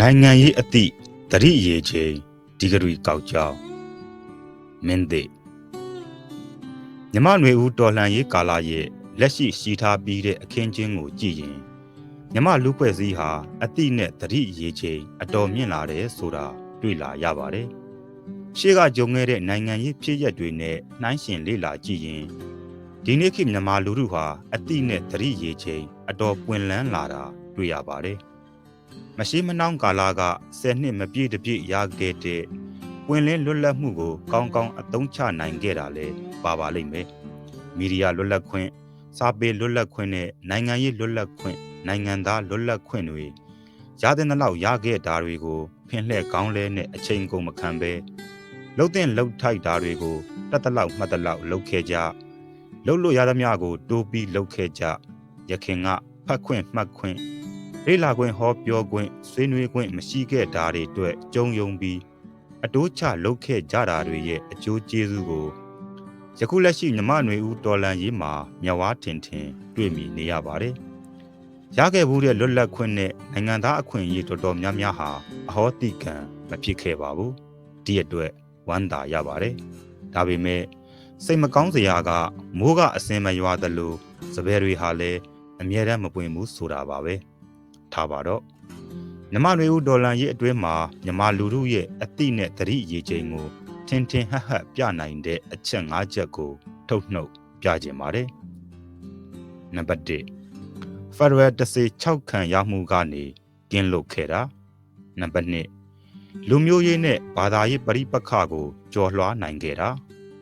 နိုင်ငံရေးအသည့်တတိရေချိန်ဒီဂရီကောက်ကြောင်းမင်းသိမြမနွေဦးတော်လှန်ရေးကာလရဲ့လက်ရှိရှိထားပြီးတဲ့အခင်းချင်းကိုကြည့်ရင်မြမလူဖွဲ့စည်းဟာအသည့်နဲ့တတိရေချိန်အတော်မြင့်လာတယ်ဆိုတာတွေ့လာရပါတယ်ရှေ့ကကြုံခဲ့တဲ့နိုင်ငံရေးဖြစ်ရပ်တွေနဲ့နှိုင်းယှဉ်လေ့လာကြည့်ရင်ဒီနေ့ခေတ်မြန်မာလူထုဟာအသည့်နဲ့တတိရေချိန်အတော်ပွင့်လန်းလာတာတွေ့ရပါတယ် မရှိမနှောင်းကာလက10နှစ်မပြည့်တပြည့်ရခဲ့တဲ့ပွင့်လင်းလွတ်လပ်မှုကိုကောင်းကောင်းအသုံးချနိုင်ခဲ့တာလဲပါပါလိမ့်မယ်မီဒီယာလွတ်လပ်ခွင့်စာပေလွတ်လပ်ခွင့်နဲ့နိုင်ငံရေးလွတ်လပ်ခွင့်နိုင်ငံသားလွတ်လပ်ခွင့်တွေရတဲ့လောက်ရခဲ့တာတွေကိုဖင်လှဲ့ကောင်းလဲနဲ့အချိန်ကုန်မခံပဲလှုပ်တဲ့လှုပ်ထိုက်တာတွေကိုတတ်တလောက်မှတ်တလောက်လှုပ်ခဲ့ကြလှုပ်လို့ရသမျှကိုတိုးပြီးလှုပ်ခဲ့ကြရခင်ကဖတ်ခွင့်မှတ်ခွင့် လေ့လာခွင့်ဟောပြောခွင့်ဆွေးနွေးခွင့်မရှိခဲ့တာတွေအတွက်ကြုံယုံပြီးအတိုးချလှုပ်ခဲ့ကြတာတွေရဲ့အကျိုးကျေးဇူးကိုယခုလက်ရှိမြမနွေဦးတော်လန်ရေးမှာမြဝါထင်ထင်တွေ့မိနေရပါတယ်။ရခဲ့ဘူးတဲ့လွတ်လပ်ခွင့်နဲ့နိုင်ငံသားအခွင့်အရေးတော်တော်များများဟာအဟောတိကံမဖြစ်ခဲ့ပါဘူး။ဒီအတွက်ဝမ်းသာရပါတယ်။ဒါပေမဲ့စိတ်မကောင်းစရာကမိုးကအစင်မရွာသလိုစပယ်တွေဟာလည်းအမြဲတမ်းမပွင့်ဘူးဆိုတာပါပဲ။ ထားပါတော့မြမနွေဦးဒေါ်လာရေးအတွင်းမှာမြမလူထုရဲ့အတိနဲ့တတိရေချိန်ကိုထင်ထင်ဟပ်ဟပ်ပြနိုင်တဲ့အချက်၅ချက်ကို ထုတ်နှုတ်ပြခြင်းပါတယ်။နံပါတ်1 Federal တစေ6ခံရမှုကနေကင်းလွတ်ခဲ့တာနံပါတ်2လူမျိုးရေးနဲ့ဘာသာရေးပရိပက္ခကိုကျော်လွှားနိုင်ခဲ့တာ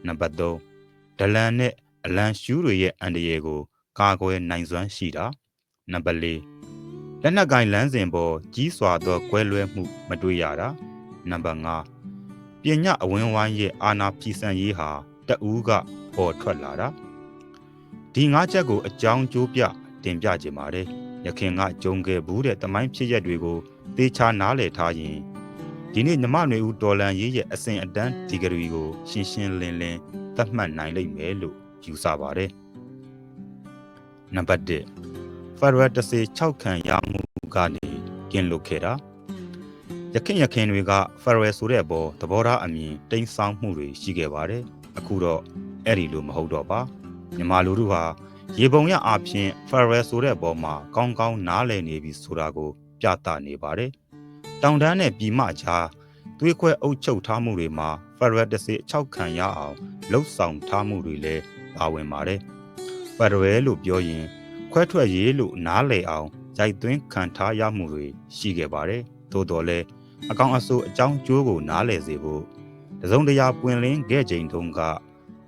နံပါတ်3ဒလန်နဲ့အလံရှူးတွေရဲ့အန္တရာယ်ကို ကာကွယ်နိုင်စွမ်းရှိတာနံပါတ်4 လက်နက်ကင်လမ်းစဉ်ပေါ်ကြီးစွာသောကွဲလွဲမှုမတွေ့ရတာနံပါတ်5ပညာအဝင်းဝိုင်းရဲ့အာနာပြည်စံရေးဟာတအူးကပေါ်ထွက်လာတာဒီ၅ချက်ကိုအကြောင်းကျိုးပြတင်ပြခြင်းပါတယ်ရခင်ကကြုံခဲ့ဘူးတဲ့တမိုင်းဖြစ်ရက်တွေကိုသေချာနားလည်ထားရင်ဒီနေ့မြမနွေဦးတော်လန်ရေးရဲ့အစဉ်အတန်းဒီဂရီကို ရှင်းရှင်းလင်းလင်းသတ်မှတ်နိုင်လိမ့်မယ်လို့ယူဆပါတယ်နံပါတ်1 ဖရဝတ်တစေ6ခံရမှုကနေကင်းလွတ်ခဲ့တာရခင်ရခင်တွေကဖရဝယ်ဆိုတဲ့အပေါ်သဘောထားအမြင်တိမ်ဆောင်းမှုတွေရှိခဲ့ပါတယ်အခုတော့အဲ့ဒီလိုမဟုတ်တော့ပါမြန်မာလူတို့ဟာရေပုံရအဖြစ်ဖရဝယ်ဆိုတဲ့အပေါ်မှာကောင်းကောင်းနားလည်နေပြီဆိုတာကိုပြသနေပါတယ်တောင်တန်းနဲ့ပြည်မကြားသွေးခွဲအုပ်ချုပ်ထားမှုတွေမှာဖရဝယ်တစေ6ခံရအောင်လှုပ်ဆောင်ထားမှုတွေလည်းပါဝင်ပါတယ်ဖရဝယ်လို့ပြောရင် ခွဲထွက်ရေးလို့နားလည်အောင်ရိုက်သွင်းခံထားရမှုတွေရှိခဲ့ပါတယ်။သို့တော်လည်းအကောင်အဆိုးအကြောင်းကျိုးကိုနားလည်စေဖို့တစုံတရာပွင့်လင်းခဲ့ချိန်တုန်းက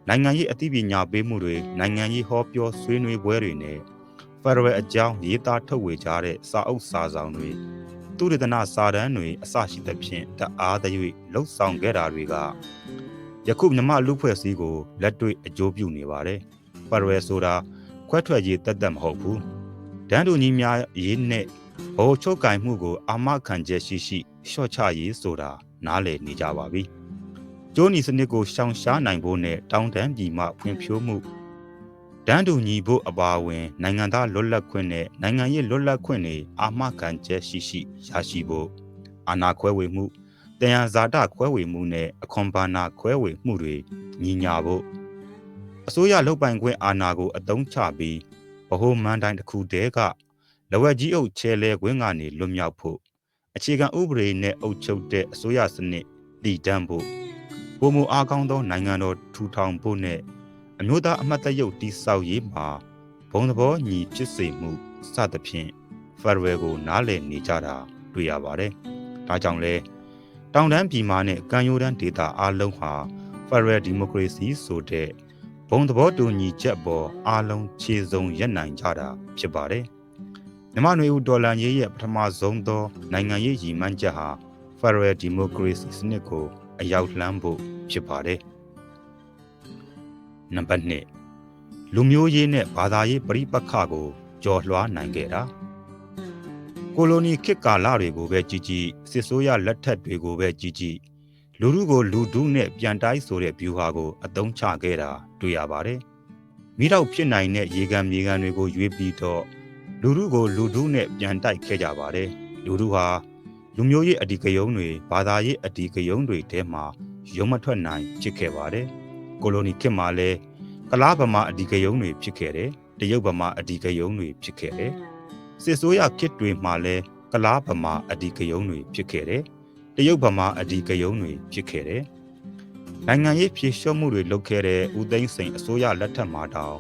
နိုင်ငံရေးအသိပညာပေးမှုတွေနိုင်ငံရေးဟောပြောဆွေးနွေးပွဲတွေနဲ့ဖက်ဒရယ်အကြောင်းရေးသားထုတ်ဝေကြတဲ့စာအုပ်စာဆောင်တွေသူရတနာစာတမ်းတွေအစရှိသဖြင့်တအားသရွေ့လှုပ်ဆောင်ခဲ့တာတွေကယခုမြမလူဖွဲ့စည်းကိုလက်တွေ့အကျိုးပြုနေပါတယ်။ဖက်ဒရယ်ဆိုတာ ခွဲထွက်ရေးတက်တက်မဟုတ်ဘူး။ဒန်းတူညီများရေးနဲ့ဘောချုပ်ကင်မှုကို အာမခံချက်ရှိရှိလျှော့ချရေးဆိုတာနားလည်နေကြပါပြီ။ကျိုးနီစနစ်ကိုရှောင်ရှားနိုင်ဖို့နဲ့တောင်းတမ်းပြည်မှဖွံ့ဖြိုးမှုဒန်းတူညီဖို့အပါအဝင် နိုင်ငံသားလွတ်လပ်ခွင့်နဲ့နိုင်ငံရေးလွတ်လပ်ခွင့်တွေအာမခံချက်ရှိရှိရရှိဖို့အာဏာခွဲဝေမှုတယံဇာတခွဲဝေမှုနဲ့အခွန်ဘာနာခွဲဝေမှုတွေညီညာဖို့ အစိုးရလုပ်ပိုင်ခွင့်အာဏာကိုအသုံးချပြီးဗဟိုမန်တိုင်းတစ်ခုတည်းကလဝက်ကြီးအုပ်ချဲလဲခွင့်ကနေလွတ်မြောက်ဖို့အခြေခံဥပဒေနဲ့အုပ်ချုပ်တဲ့အစိုးရစနစ်တည်တံ့ဖို့ပုံမူအားကောင်းသောနိုင်ငံတော်ထူထောင်ဖို့နဲ့အမျိုးသားအမတ်တရုတ်တိဆောက်ရေးမှာဘုံသဘောညီဖြစ်စေမှုစသဖြင့်ဖက်ဒရယ်ကိုနားလည်နေကြတာတွေ့ရပါတယ်။ဒါကြောင့်လဲတောင်တန်းပြည်မာနဲ့ကံရိုးတန်းဒေသအားလုံးဟာဖက်ဒရယ်ဒီမိုကရေစီဆိုတဲ့ ဘုံသဘောတူညီချက်ပေါ်အားလုံးခြေစုံရက်နိုင်ကြတာဖြစ်ပါတယ်။မြန်မာ့နွေဦးဒေါ်လာရေးရဲ့ပထမဆုံးသောနိုင်ငံရေးရည်မှန်းချက်ဟာ Federal Democracy စနစ်ကိုအရောက်လှမ်းဖို့ဖြစ်ပါတယ်။နံပါတ်2လူမျိုးရေးနဲ့ဘာသာရေးပြိပက္ခကိုကျော်လွှားနိုင်ခဲ့တာကိုလိုနီခေတ်ကာလတွေကိုပဲကြည်ကြည်စစ်ဆိုးရလက်ထက်တွေကိုပဲကြည်ကြည်လူလူကိုလူဒုနဲ့ပြန်တိုင်းဆိုတဲ့ဗျူဟာကိုအသုံးချခဲ့တာ တွေ့ရပါတယ်။မိတော့ဖြစ်နိုင်တဲ့ရေကန်မြေကန်တွေကိုရွေးပြီးတော့လူထုကိုလူထုနဲ့ပြန်တိုက်ခဲ့ကြပါတယ်လူထုဟာလူမျိုးရေးအဓိကယုံတွေဘာသာရေးအဓိကယုံတွေထဲမှာရုံမထွက်နိုင်ဖြစ်ခဲ့ပါတယ်ကိုလိုနီခေတ်မှာလည်းကလားဗမာအဓိကယုံတွေဖြစ်ခဲ့တယ်တရုတ်ဗမာအဓိကယုံတွေဖြစ်ခဲ့တယ်စစ်ဆိုးရခေတ်တွေမှာလည်းကလားဗမာအဓိကယုံတွေဖြစ်ခဲ့တယ်တရုတ်ဗမာအဓိကယုံတွေဖြစ်ခဲ့တယ် နိုင်ငံရေးဖြည့်ရှုံးမှုတွေလုပ်ခဲ့တဲ့ဦးသိန်းစိန်အစိုးရလက်ထက်မှာတောင်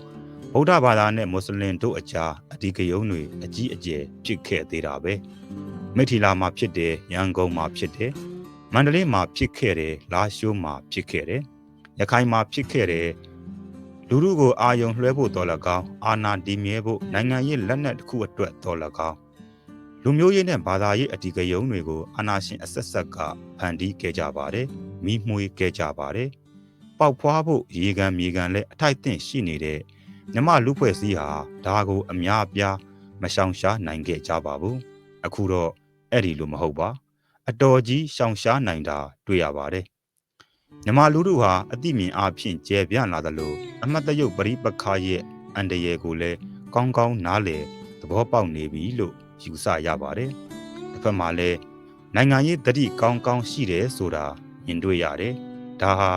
ဗုဒ္ဓဘာသာနဲ့မွတ်စလင်တို့အကြားအဓိကယုံတွေအကြီးအကျယ်ဖြစ်ခဲ့သေးတာပဲမိထီလာမှာဖြစ်တယ်ရန်ကုန်မှာဖြစ်တယ်မန္တလေးမှာဖြစ်ခဲ့တယ်လာရှိုးမှာဖြစ်ခဲ့တယ်ရခိုင်မှာဖြစ်ခဲ့တယ်လူလူကိုအာယုံလွှဲဖို့တော်လကောင်းအာနာဒီမြဲဖို့နိုင်ငံရေးလက်နက်တစ်ခုအတွက်တော်လကောင်း လူမျိုးရေးနဲ့ဘာသာရေးအတီးကယုံတွေကိုအာနာရှင်အဆက်ဆက်ကဖန်တီးခဲ့ကြပါတယ်။မိမှွေခဲ့ကြပါတယ်။ပောက်ဖွားဖို့ရေကန်မြေကန်နဲ့အထိုက်အသင့်ရှိနေတဲ့မြမလူဖွဲ့စည်းဟာဒါကိုအများအပြားမရှောင်ရှားနိုင်ခဲ့ကြပါဘူး။အခုတော့အဲ့ဒီလိုမဟုတ်ပါ။အတော်ကြီးရှောင်ရှားနိုင်တာတွေ့ရပါတယ်။မြမလူတို့ဟာအတိမြင်အားဖြင့်ကျယ်ပြန့်လာသလိုအမတ်တရုတ်ပရိပခါရဲ့အန္တရာယ်ကိုလည်းကောင်းကောင်းနားလည်သဘောပေါက်နေပြီလို့ ယူဆရပါတယ်တစ်ဖက်မှာလည်းနိုင်ငံရေးတတိကောင်းကောင်းရှိတယ်ဆိုတာမြင်တွေ့ရတယ်ဒါဟာ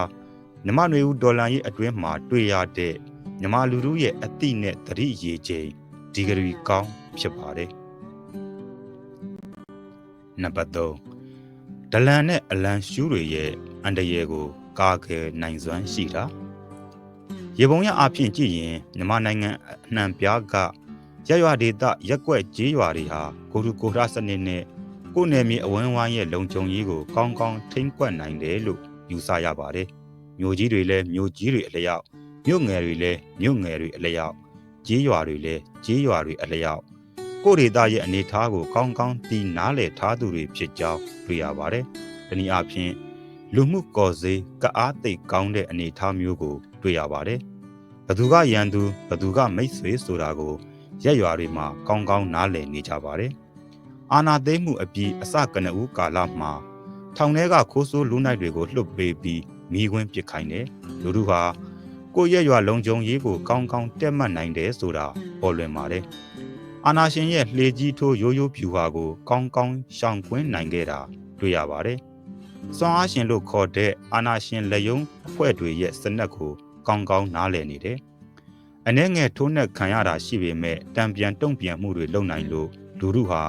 မြမနွေဦးဒေါ်လာရေးအတွင်းမှာတွေ့ရတဲ့မြမလူတို့ရဲ့အတိနဲ့တတိရေချိန်ဒီဂရီကောင်းဖြစ်ပါတယ်နံပါတ်3ဒလန်နဲ့အလံရှူးတွေရဲ့အန်တရယ်ကို ကာကယ်နိုင်စွမ်းရှိတာရေပုံရအဖြစ်ကြည့်ရင်မြန်မာနိုင်ငံအနှံပြားက ရရွာဒေသရက်ွက်ကြေးရွာတွေဟာကိုရူကိုရာစနစ်နဲ့ကိုယ်နယ်မြေအဝန်းဝိုင်းရဲ့လုံခြုံရေးကိုကောင်းကောင်းထိမ့်ကွက်နိုင်တယ်လို့ယူဆရပါတယ်။မြို့ကြီးတွေလည်းမြို့ကြီးတွေအလျောက်မြို့ငယ်တွေလည်းမြို့ငယ်တွေအလျောက်ကြေးရွာတွေလည်းကြေးရွာတွေအလျောက်ကိုယ်ဒေသရဲ့အနေအထားကိုကောင်းကောင်းသိနားလည်ထားသူတွေဖြစ်ကြောင်းတွေ့ရပါတယ်။တနည်းအားဖြင့်လူမှုကော်စေးကအားသိကောင်းတဲ့အနေအထားမျိုးကိုတွေ့ရပါတယ်။ဘသူကရန်သူဘသူကမိတ်ဆွေဆိုတာကို ရက်ရွာတွေမှာကောင်းကောင်းနားလည်နေကြပါတယ်။အာနာသိမ့်မှုအပြီးအစကနဦးကာလမှာထောင်ထဲကခိုးဆိုးလူနိုင်တွေကိုလှုပ်ပေးပြီးမိခွင်းပစ်ခိုင်းတယ်။လူတို့ဟာကိုရက်ရွာလုံခြုံရေးကိုကောင်းကောင်းတက်မှတ်နိုင်တယ်ဆိုတာပေါ်လွင်ပါတယ်။အာနာရှင်ရဲ့လှေကြီးထိုးရိုးရိုးဖြူဟာကိုကောင်းကောင်းရှောင်ကွင်းနိုင်ခဲ့တာတွေ့ရပါတယ်။စွမ်းအားရှင်လို့ခေါ်တဲ့အာနာရှင်လက်ယုံအဖွဲ့တွေရဲ့စနက်ကိုကောင်းကောင်းနားလည်နေတယ်။ အနေငယ်ထိုးနှက်ခံရတာရှိပေမဲ့တံပြန်တုံ့ပြန်မှုတွေလုပ်နိုင်လို့လူတို့ဟာ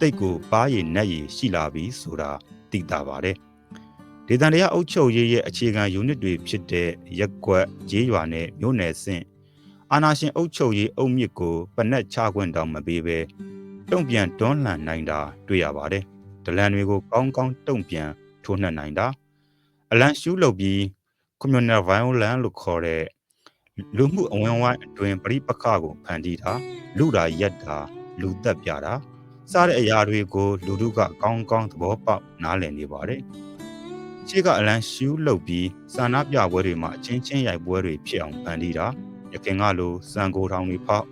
တိတ်ကိုပါးရည်နက်ရည်ရှိလာပြီဆိုတာသိတာပါတယ်။ဒေသန္တရအုပ်ချုပ်ရေးရဲ့အခြေခံ unit တွေဖြစ်တဲ့ရက်ကွက်ဂျေးရွာနဲ့မြို့နယ်ဆင့်အာနာရှင်အုပ်ချုပ်ရေးအုပ်မြစ်ကိုပနက်ချခွင့်တောင်မပေးဘဲတုံ့ပြန်တွန်းလှန်နိုင်တာတွေ့ရပါတယ်။ဒလန်တွေကိုကောင်းကောင်းတုံ့ပြန်ထိုးနှက်နိုင်တာအလံရှူးလုပ်ပြီး communal violence လို့ခေါ်တဲ့ လူမှုအဝန်းဝိုင်းအတွင်ပြိပခကိုဖန်တီးတာလူတာရက်တာလူသက်ပြတာစတဲ့အရာတွေကို လူတို့ကကောင်းကောင်းသဘောပေါက်နားလည်နေပါတယ်။ရှေ့ကအလံရှူးလုပ်ပြီးစာနာပြပွဲတွေမှာအချင်းချင်းရိုက်ပွဲတွေဖြစ်အောင်ဖန်တီးတာရခင်ကလိုစံကိုထောင်တွေဖောက်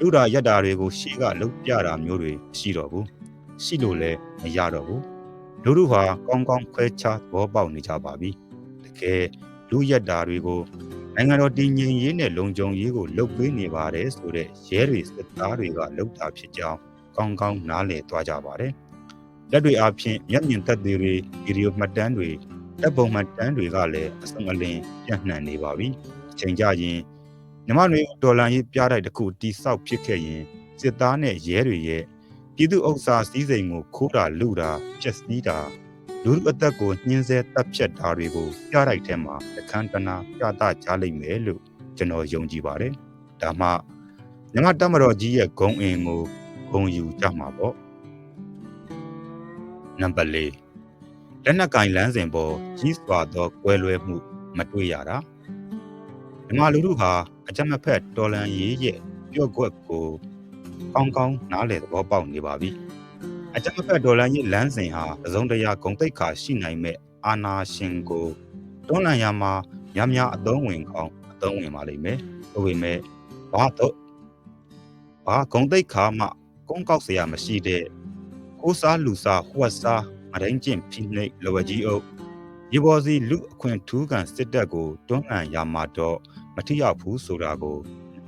လူတာရက်တာတွေကိုရှေ့ကလှုပ်ပြတာမျိုးတွေရှိတော့ဘူး။ရှိလို့လည်းမရတော့ဘူး။လူတို့ဟာကောင်းကောင်းခွဲခြားသဘောပေါက်နေကြပါပြီ။တကယ်လူရက်တာတွေကို နိုင်ငံတော်တည်ငြိမ်ရေးနဲ့လုံခြုံရေးကိုလုပ်ပေးနေပါတယ်ဆိုတဲ့ရဲတွေစစ်သားတွေကလုပ်တာဖြစ်ကြောင်းကောင်းကောင်းနားလည်သွားကြပါတယ်။လက်တွေအပြင်မျက်မြင်သက်သေတွေဗီဒီယိုမှတ်တမ်းတွေတပ်ပုံမှတ်တမ်းတွေကလည်းအစုံအလင်ပြန့်နှံ့နေပါပြီ။အချိန်ကြရင်မြမတွေဒေါ်လာရေးပြတိုက်တစ်ခုတိဆောက်ဖြစ်ခဲ့ရင်စစ်သားနဲ့ရဲတွေရဲ့ပြည်သူ့ဥစ္စာစည်းစိမ်ကိုခိုးတာလူတာဖျက်ဆီးတာ လူ့အသက်ကိုညှင်းဆဲတပ်ဖြတ်တာတွေကိုပြတိုက်ထဲမှာအခန်းတနာပြသကြလိမ့်မယ်လို့ကျွန်တော်ယုံကြည်ပါတယ်။ဒါမှမြမတက်မတော်ကြီးရဲ့ဂုံအင်ကိုဂုံယူကြမှာပေါ့။နံပါတ်၄လက်နက်ကင်လမ်းစဉ်ပေါ်ကြီးစွာသောကွဲလွဲမှုမတွေ့ရတာ။မြမလူတို့ဟာအကြမ်းမဖက်တော်လန်ရေးရဲ့ပြော့ကွက်ကိုကောင်းကောင်းနားလည်သဘောပေါက်နေပါပြီ။ အကြမ်းဖက်ဒေါ်လာကြီးလမ်းစဉ်ဟာအစုံတရာဂုံတိတ်ခါရှိနိုင်မဲ့အာနာရှင်ကိုတွန်းလှန်ရမှာများများအသုံးဝင်ကောင်းအသုံးဝင်ပါလိမ့်မယ်။ဒါပေမဲ့ဘာတော့ဘာဂုံတိတ်ခါမှကုန်းကောက်เสียမရှိတဲ့ကိုစားလူစားဟွက်စားမတိုင်းကျင့်ဖိနှိပ်လော်ဝကြီးအုပ်ရေပေါ်စီလူအခွင့်ထူးကန်စစ်တပ်ကိုတွန်းလှန်ရမှာတော့မထရောက်ဘူးဆိုတာကို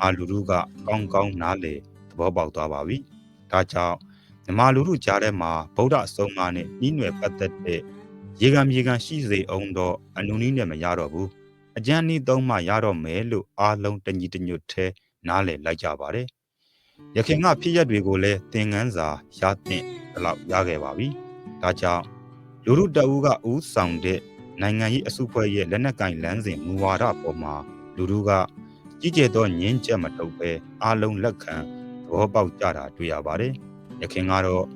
အာလူလူကကောင်းကောင်းနားလေသဘောပေါက်သွားပါပြီ။ဒါကြောင့် မြမလူလူကြားထဲမှာဗုဒ္ဓအဆုံးအမနဲ့ဤနွယ်ပတ်သက်တဲ့ရေကံမြေကံရှိစေအောင်တော့အနုနည်းနဲ့မရတော့ဘူးအကျဉ်းနည်းသုံးမှရတော့မယ်လို့အားလုံးတညီတညွတ်ထဲနားလည်လိုက်ကြပါတယ်ရခင်ကဖြစ်ရက်တွေကိုလည်းသင်ငန်းစာရတဲ့ဘလောက်ရခဲ့ပါပြီဒါကြောင့်လူလူတအူးကဦးဆောင်တဲ့နိုင်ငံရေးအစုဖွဲ့ရဲ့လက်နက်ကင်လမ်းစဉ်မူဝါဒပေါ်မှာလူလူကကြီးကျယ်သောငင်းချက်မတုပ်ပဲအားလုံးလက်ခံသဘောပေါက်ကြတာတွေ့ရပါတယ်။ ရခင်ကတော့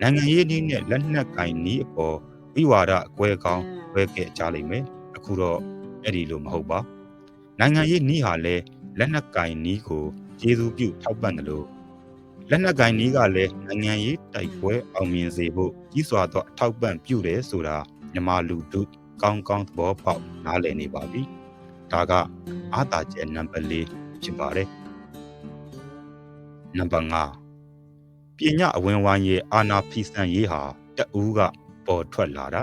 နိုင်ငံရေးနည်းနဲ့လက်နက်ကင်နည်းအပေါ်ဝိဝါဒအကွဲကောင်းဝဲခဲ့ကြလိမ့်မယ်။အခုတော့အဲ့ဒီလိုမဟုတ်ပါ။နိုင်ငံရေးနည်းဟာလည်းလက်နက်ကင်နည်းကိုကျေးဇူးပြုထောက်ပံ့တယ်လို့လက်နက်ကင်နည်းကလည်းနိုင်ငံရေးတိုက်ပွဲအောင်မြင်စေဖို့ကြီးစွာသောအထောက်ပံ့ပြုတယ်ဆိုတာမြန်မာလူထုကောင်းကောင်းသဘောပေါက်နားလည်နေပါပြီ။ဒါကအာသာကျဲနံပါတ်၄ဖြစ်ပါတယ်။နံပါတ်5 ပညာအဝင်ဝိုင်းရဲ့အာနာဖီဆန်ရေးဟာတအူးကပေါ်ထွက်လာတာ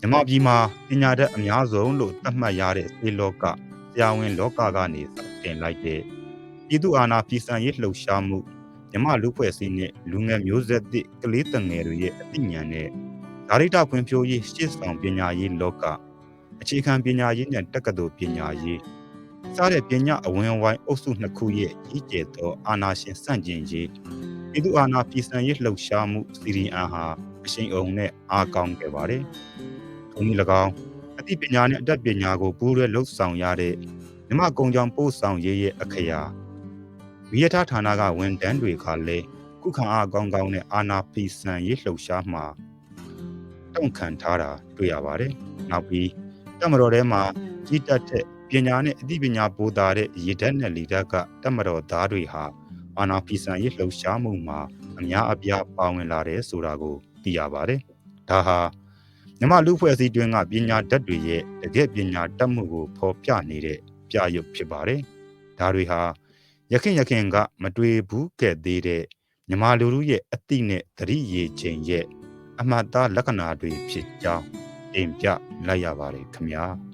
မြမပြည်မှာပညာတတ်အများဆုံးလို့သတ်မှတ်ရတဲ့စေလောကဆရာဝန်လောကကနေစတင်လိုက်တဲ့ပြည်သူအာဏာဖီဆန်ရေးလှုပ်ရှားမှုမြမလူဖွဲ့စည်းနဲ့လူငယ်မျိုးဆက်သစ်ကလေးတငယ်တွေရဲ့အသိဉာဏ်နဲ့ဓာရိတဖွံ့ဖြိုးရေးရှေ့ဆောင်ပညာရေးလောကအခြေခံပညာရေးနဲ့တက္ကသိုလ်ပညာရေးစတဲ့ပညာအဝင်ဝိုင်းအုပ်စုနှစ်ခုရဲ့ကြီးကျယ်သောအာဏာရှင်စန့်ကျင်ရေး ပြည်သူအာဏာပြည်စံရေးလှုပ်ရှားမှုစီရီအန်ဟာအရှိန်အုံနဲ့အားကောင်းခဲ့ပါတယ်။ထိုနည်း၎င်းအသိပညာနဲ့အတတ်ပညာကိုပူးရဲလှုပ်ဆောင်ရတဲ့မြမကုံကြောင်ပို့ဆောင်ရေးရဲ့အခရာဝိယထဌာနကဝန်တန်းတွေကလည်းခုခံအားကောင်းကောင်းနဲ့အာဏာပြည်စံရေးလှုပ်ရှားမှာတုံ့ခံထားတာတွေ့ရပါတယ်။နောက်ပြီးတမတော်ထဲမှာကြီးတက်တဲ့ပညာနဲ့အသိပညာပိုးသားတဲ့ရေဓာတ်နဲ့လီဓာတ်ကတမတော်သားတွေဟာ အာနာဖီဆန်ရေးလှုပ်ရှားမှုမှာအများအပြားပါဝင်လာတယ်ဆိုတာကိုသိရပါတယ်။ဒါဟာမြမလူဖွဲ့စည်းတွင်းကပညာတတ်တွေရဲ့တကယ့်ပညာတတ်မှုကိုဖော်ပြနေတဲ့ပြရုပ်ဖြစ်ပါတယ်။ဒါတွေဟာရခင်ရခင်ကမတွေ့ဘူးခဲ့သေးတဲ့မြမလူလူရဲ့အတိနဲ့သတိရည်ချိန်ရဲ့အမှတ်သားလက္ခဏာတွေဖြစ်ကြောင်းတင်ပြလိုက်ရပါတယ်ခင်ဗျာ။